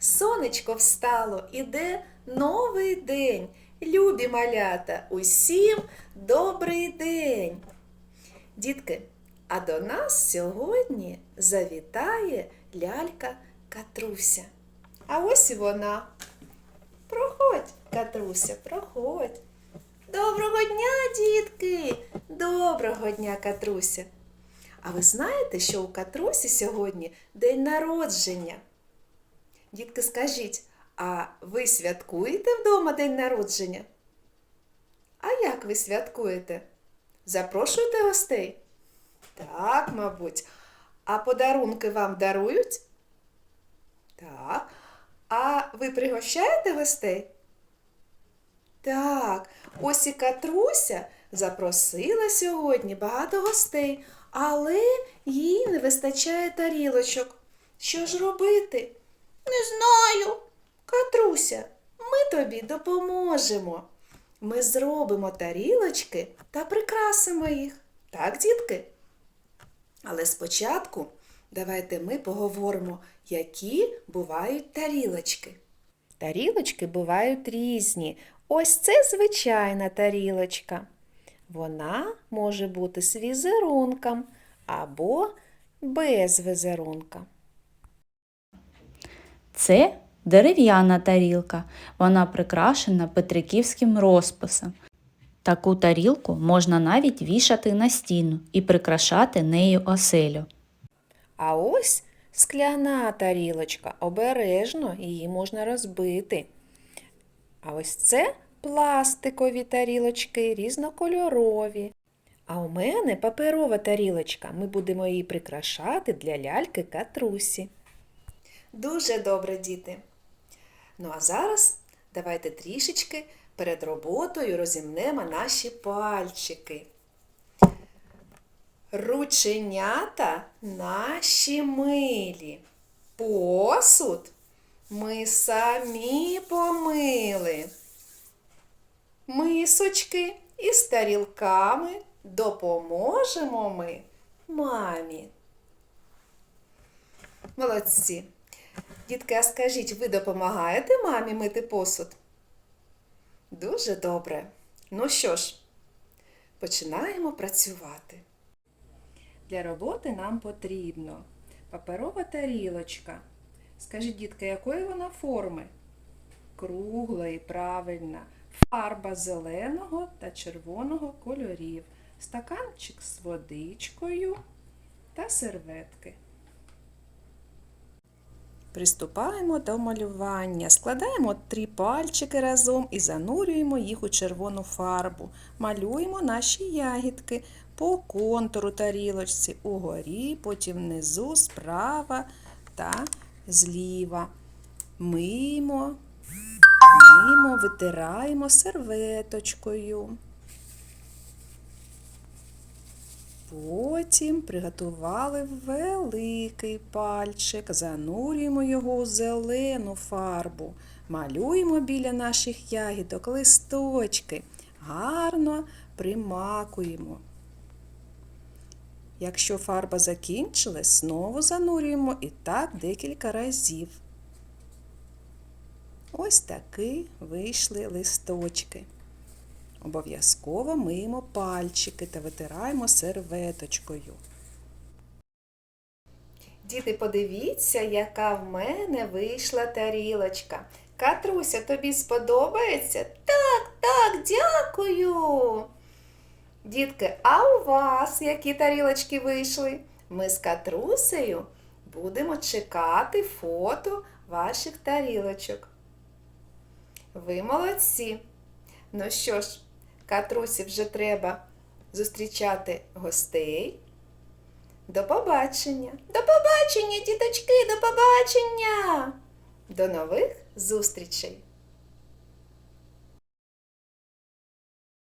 Сонечко встало, іде новий день. Любі малята, усім добрий день. Дітки, а до нас сьогодні завітає лялька Катруся. А ось і вона. Проходь, Катруся, проходь. Доброго дня, дітки! Доброго дня, Катруся! А ви знаєте, що у Катрусі сьогодні день народження? Дітки, скажіть, а ви святкуєте вдома день народження? А як ви святкуєте? Запрошуєте гостей? Так, мабуть. А подарунки вам дарують? Так. А ви пригощаєте гостей? Так, ось і Катруся запросила сьогодні багато гостей, але їй не вистачає тарілочок. Що ж робити? Не знаю. Катруся, ми тобі допоможемо. Ми зробимо тарілочки та прикрасимо їх. Так, дітки? Але спочатку давайте ми поговоримо, які бувають тарілочки. Тарілочки бувають різні. Ось це звичайна тарілочка. Вона може бути з візерунком або без візерунка. Це дерев'яна тарілка. Вона прикрашена петриківським розписом. Таку тарілку можна навіть вішати на стіну і прикрашати нею оселю. А ось скляна тарілочка. Обережно її можна розбити. А ось це пластикові тарілочки, різнокольорові. А у мене паперова тарілочка. Ми будемо її прикрашати для ляльки Катрусі. Дуже добре, діти. Ну а зараз давайте трішечки перед роботою розімнемо наші пальчики. Рученята наші милі. Посуд ми самі помили. Мисочки із тарілками допоможемо ми мамі. Молодці. Дітки, а скажіть, ви допомагаєте мамі мити посуд? Дуже добре. Ну що ж, починаємо працювати. Для роботи нам потрібно паперова тарілочка. Скажіть, дітки, якої вона форми? Круглої, правильна. Фарба зеленого та червоного кольорів. Стаканчик з водичкою та серветки. Приступаємо до малювання. Складаємо три пальчики разом і занурюємо їх у червону фарбу. Малюємо наші ягідки по контуру тарілочці угорі, потім внизу, справа та зліва. Миємо, миємо, витираємо серветочкою. Потім приготували великий пальчик, занурюємо його у зелену фарбу, малюємо біля наших ягідок листочки, гарно примакуємо. Якщо фарба закінчилась, знову занурюємо і так декілька разів. Ось такі вийшли листочки. Обов'язково миємо пальчики та витираємо серветочкою. Діти, подивіться, яка в мене вийшла тарілочка. Катруся, тобі сподобається? Так, так, дякую. Дітки, а у вас які тарілочки вийшли? Ми з Катрусею будемо чекати фото ваших тарілочок. Ви молодці. Ну що ж, Катрусі вже треба зустрічати гостей. До побачення. До побачення, діточки, до побачення. До нових зустрічей!